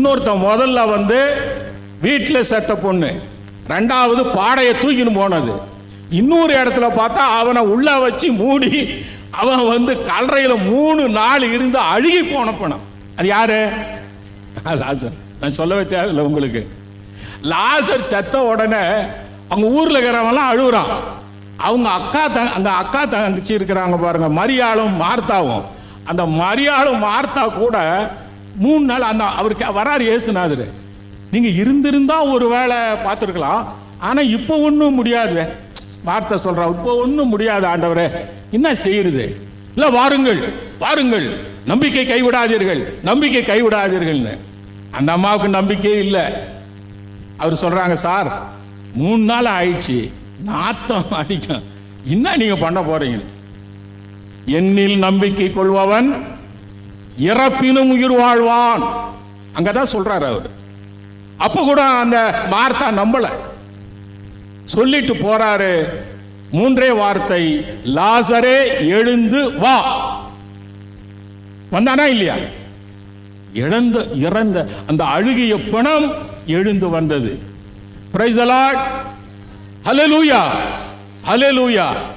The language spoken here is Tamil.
இன்னொருத்தன் முதல்ல வந்து வீட்டில் செத்த பொண்ணு. ரெண்டாவது பாடையை தூக்கின்னு போனது. இன்னொரு இடத்துல பார்த்தா அவனை உள்ள வச்சு மூடி அவன் வந்து கல்லறையில் மூணு நாள் இருந்து அழுகி போன பணம். அது யாரு? லாசர். நான் சொல்லவே தேவையில்லை உங்களுக்கு. லாசர் செத்த உடனே அவங்க ஊரில் இருக்கிறவங்களாம் அழுகுறான். அவங்க அக்கா த அந்த அக்கா தங்கச்சி இருக்கிறாங்க பாருங்க மரியாளும் மார்த்தாவும். அந்த மரியாளும் மார்த்தா கூட மூணு நாள் அந்த அவருக்கு வராரு ஏசுநாதர் நீங்க இருந்திருந்தா ஒரு வேளை பார்த்துருக்கலாம். ஆனா இப்போ ஒன்றும் முடியாது. வார்த்தை சொல்றா இப்போ ஒன்றும் முடியாது ஆண்டவரே. என்ன செய்யுது இல்ல வாருங்கள் வாருங்கள். நம்பிக்கை கைவிடாதீர்கள். நம்பிக்கை கைவிடாதீர்கள்னு. அந்த அம்மாவுக்கு நம்பிக்கையே இல்லை. அவர் சொல்றாங்க சார் மூணு நாள் ஆயிடுச்சு. நாத்தம் அடிக்கும். என்ன நீங்க பண்ண போறீங்க என்னில் நம்பிக்கை கொள்பவன் இறப்பினும் உயிர் வாழ்வான். அங்கதான் சொல்றாரு அவர். அப்ப கூட அந்த வார்த்தை நம்பல. சொல்லிட்டு போறாரு மூன்றே வார்த்தை லாசரே எழுந்து வா. வந்தானா இல்லையா? இழந்த இறந்த அந்த அழுகிய பணம் எழுந்து வந்தது. Price allot hallelujah hallelujah